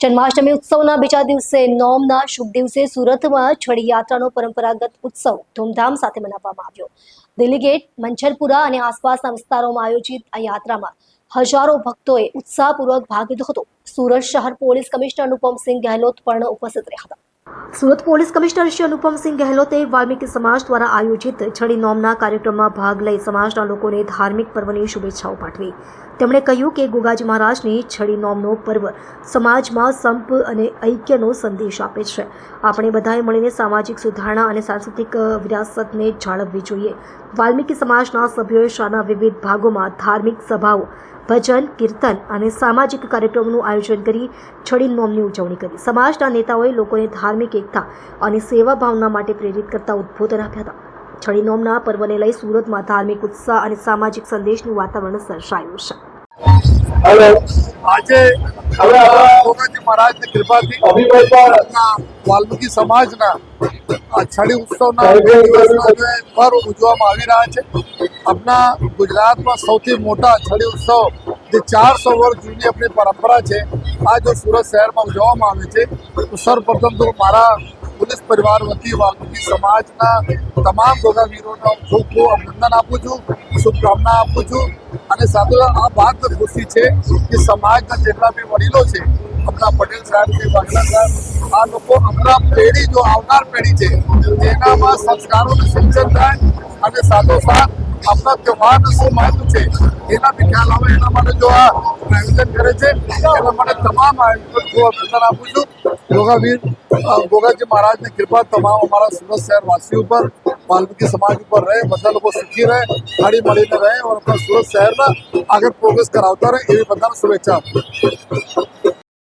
જન્માષ્ટમી ઉત્સવના બીજા દિવસે નોમના શુભ દિવસે સુરતમાં છડી યાત્રાનો પરંપરાગત ઉત્સવ ધૂમધામ સાથે મનાવવામાં આવ્યો. દિલ્હી ગેટ મંછરપુરા અને આસપાસના વિસ્તારોમાં આયોજિત આ યાત્રામાં હજારો ભક્તોએ ઉત્સાહપૂર્વક ભાગ લીધો હતો. સુરત શહેર પોલીસ કમિશનર અનુપમસિંહ ગહેલોત પણ ઉપસ્થિત રહ્યા હતા. સુરત પોલીસ કમિશનર શ્રી અનુપમસિંહ ગહેલોતે વાલ્મીકી સમાજ દ્વારા આયોજિત છડી નોમના કાર્યક્રમમાં ભાગ લઈ સમાજના લોકોને ધાર્મિક પર્વની શુભેચ્છાઓ પાઠવી. તેમણે કહ્યું કે ગુગાજી મહારાજની છડી નોમનો પર્વ સમાજમાં સંપ અને ઐક્યનો સંદેશ આપે છે. આપણે બધાએ મળીને સામાજિક સુધારણા અને સાંસ્કૃતિક વિરાસતને જાળવવી જોઈએ. વાલ્મીકી સમાજના સભ્યોએ શાના વિવિધ ભાગોમાં ધાર્મિક સભાઓ, ભજન, કીર્તન અને સામાજિક કાર્યક્રમોનું આયોજન કરી છડી નોમની ઉજવણી કરી. સમાજના નેતાઓએ લોકોને ધાર્મિક એકતા અને સેવા ભાવના માટે પ્રેરિત કરતા ઉદ્બોધન આપ્યા હતા. છડી નોમના પર્વને લઈ સુરતમાં ધાર્મિક ઉત્સાહ અને સામાજિક સંદેશનું વાતાવરણ સર્જાયું છે. આજે ગોગાજી મહારાજની કૃપાથી વાલ્મીકી સમાજના છડી ઉત્સવના પર્વ ઉજવવામાં આવી રહ્યા છે. આપણા ગુજરાતમાં સૌથી મોટા છડી ઉત્સવ જે ચારસો વર્ષ જૂની આપણી પરંપરા છે, આ જો સુરત શહેરમાં ઉજવવામાં આવે છે, તો સર્વપ્રથમ તો મારા પોલીસ પરિવાર વતી, વાલ્મીકી સમાજના તમામ ગોગાવીરોનો ખૂબ ખૂબ અભિનંદન આપું છું, શુભકામના આપું છું અને સાથે આ વાત ખુશી છે કે સમાજના જેટલા બી વડીલો છે, આપણા પટેલ સાહેબ છે સાહેબ, આ લોકો આપણા પેઢી જો આવનાર પેઢી છે તેનામાં સંસ્કારોનું સિંચન થાય અને સાથોસાથ આપણા તહેવારનું શું મહત્વ છે એના બી ખ્યાલ એના માટે જો આ આયોજન કરે છે, એના માટે તમામ આયોજન અભિનંદન આપું છું ગોગાવીર ગોગાજી મહારાજની કૃપા તમામ અમારા સુરત શહેર વાસીઓ ઉપર વાલ્મીકી સમાજ ઉપર રહે, બધા લોકો સુખી રહે હળી મળીને રહે, અને આપણા સુરત શહેરના આગળ પ્રોગ્રેસ કરાવતા રહે, એવી બધાને શુભેચ્છા આપું.